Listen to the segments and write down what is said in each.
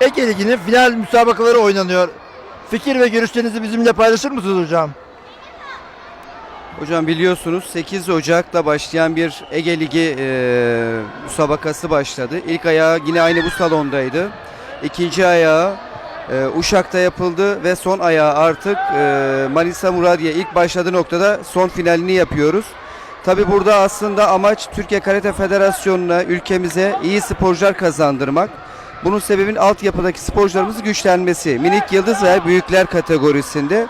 Ege Ligi'nin final müsabakaları oynanıyor. Fikir ve görüşlerinizi bizimle paylaşır mısınız hocam? Hocam biliyorsunuz 8 Ocak'ta başlayan bir Ege Ligi e, müsabakası başladı. İlk ayağı yine aynı bu salondaydı. İkinci ayağı e, Uşak'ta yapıldı ve son ayağı artık e, Manisa Muradiye ilk başladığı noktada son finalini yapıyoruz. Tabi burada aslında amaç Türkiye Karate Federasyonu'na, ülkemize iyi sporcular kazandırmak. Bunun sebebin altyapıdaki sporcularımızın güçlenmesi. Minik yıldız ve büyükler kategorisinde.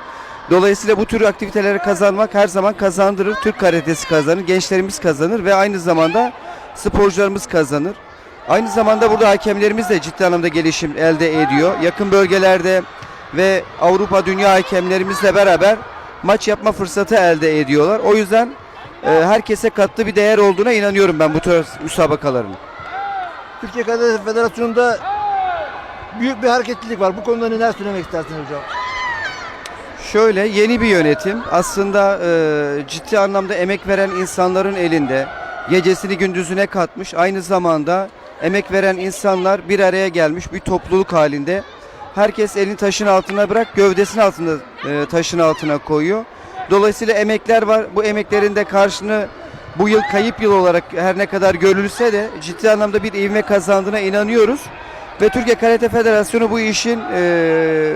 Dolayısıyla bu tür aktiviteleri kazanmak her zaman kazandırır. Türk karatesi kazanır, gençlerimiz kazanır ve aynı zamanda sporcularımız kazanır. Aynı zamanda burada hakemlerimiz de ciddi anlamda gelişim elde ediyor. Yakın bölgelerde ve Avrupa dünya hakemlerimizle beraber maç yapma fırsatı elde ediyorlar. O yüzden e, herkese katlı bir değer olduğuna inanıyorum ben bu tür müsabakaların. Türkiye Karate Federasyonu'nda büyük bir hareketlilik var. Bu konuda neler söylemek istersiniz hocam? Şöyle yeni bir yönetim aslında e, ciddi anlamda emek veren insanların elinde gecesini gündüzüne katmış aynı zamanda emek veren insanlar bir araya gelmiş bir topluluk halinde herkes elini taşın altına bırak gövdesinin altında e, taşın altına koyuyor. Dolayısıyla emekler var bu emeklerin de karşını bu yıl kayıp yıl olarak her ne kadar görülse de ciddi anlamda bir ivme kazandığına inanıyoruz. Ve Türkiye Karate Federasyonu bu işin eee,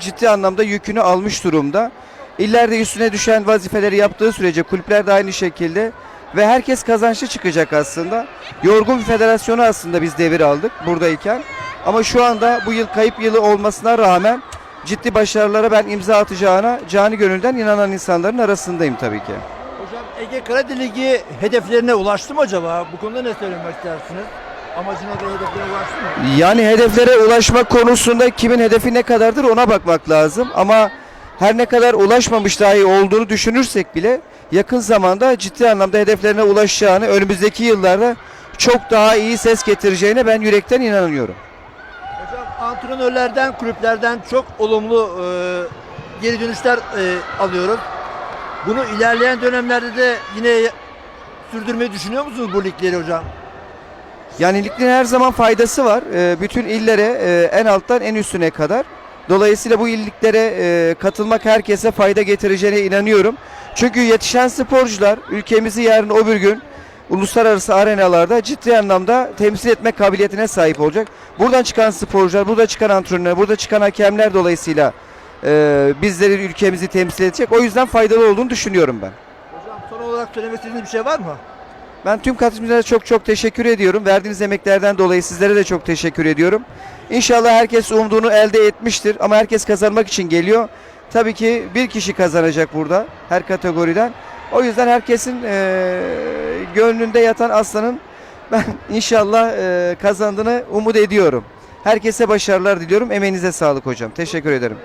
ciddi anlamda yükünü almış durumda. İllerde üstüne düşen vazifeleri yaptığı sürece kulüpler de aynı şekilde ve herkes kazançlı çıkacak aslında. Yorgun bir federasyonu aslında biz devir aldık buradayken. Ama şu anda bu yıl kayıp yılı olmasına rağmen ciddi başarılara ben imza atacağına cani gönülden inanan insanların arasındayım tabii ki. Ege Karate Ligi hedeflerine ulaştı mı acaba? Bu konuda ne söylemek istersiniz? Amacına ve hedeflerine ulaştı mı? Yani hedeflere ulaşmak konusunda kimin hedefi ne kadardır ona bakmak lazım. Ama her ne kadar ulaşmamış dahi olduğunu düşünürsek bile yakın zamanda ciddi anlamda hedeflerine ulaşacağını önümüzdeki yıllarda çok daha iyi ses getireceğine ben yürekten inanıyorum. Hocam antrenörlerden, kulüplerden çok olumlu e, geri dönüşler e, alıyoruz. Bunu ilerleyen dönemlerde de yine sürdürmeyi düşünüyor musunuz bu ligleri hocam? Yani ligin her zaman faydası var. Ee, bütün illere e, en alttan en üstüne kadar. Dolayısıyla bu illiklere e, katılmak herkese fayda getireceğine inanıyorum. Çünkü yetişen sporcular ülkemizi yarın öbür gün uluslararası arenalarda ciddi anlamda temsil etme kabiliyetine sahip olacak. Buradan çıkan sporcular, burada çıkan antrenörler, burada çıkan hakemler dolayısıyla e, bizleri ülkemizi temsil edecek. O yüzden faydalı olduğunu düşünüyorum ben. Hocam son olarak söylemek istediğiniz bir şey var mı? Ben tüm katılımcılara çok çok teşekkür ediyorum. Verdiğiniz emeklerden dolayı sizlere de çok teşekkür ediyorum. İnşallah herkes umduğunu elde etmiştir ama herkes kazanmak için geliyor. Tabii ki bir kişi kazanacak burada her kategoriden. O yüzden herkesin eee, gönlünde yatan aslanın ben inşallah eee, kazandığını umut ediyorum. Herkese başarılar diliyorum. Emeğinize sağlık hocam. Teşekkür ederim.